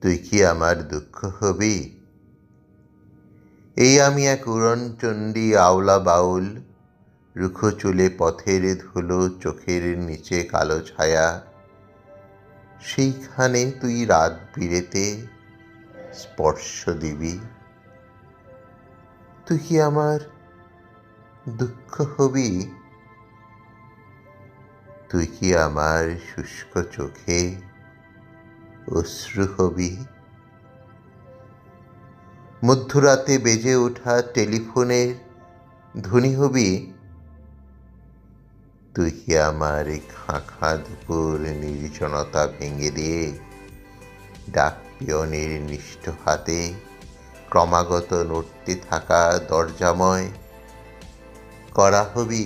তুই কি আমার দুঃখ হবি? এই আমি এক উড়নচণ্ডী আওলা বাউল, রুখো চুলে পথের ধুলো চোখের নিচে কালো ছায়া। সেইখানে তুই রাত বিরেতে স্পর্শ দিবি। তুই কি আমার দুঃখ হবি? তুই কি আমার শুষ্ক চোখে অশ্রু হবি। মধ্যরাতে বেজে ওঠা টেলিফোনের ধ্বনি হবি, তুই কি আমার এই খাঁ খাঁ দুপুর নির্জনতা ভেঙে দিয়ে ডাক পিয়নের নিষ্ঠ হাতে ক্রমাগত নড়তে থাকা দরজাময় করা হবি?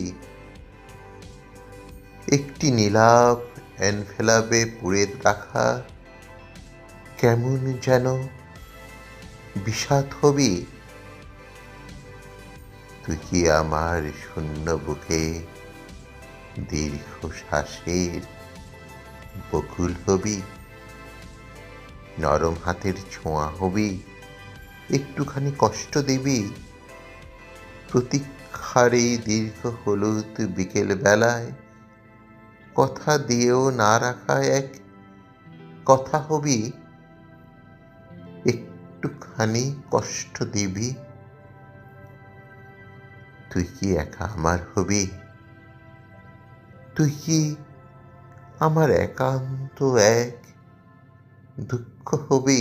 একটি নীলাভ এনভেলাপে পুড়ে রাখা কেমন যেন বিষাদ হবি। তুই কি আমার শূন্য বুকে দীর্ঘ শ্বাসের বকুল হবি? নরম হাতের ছোঁয়া হবি? একটুখানি কষ্ট দিবি? প্রতীক্ষার এই দীর্ঘ হলুদ বিকেল বেলায় কথা দিয়েও না রাখা এক কথা হবি? একটুখানি কষ্ট দিবি। তুই কি একা আমার হবি? তুই কি আমার একান্ত এক দুঃখ হবি?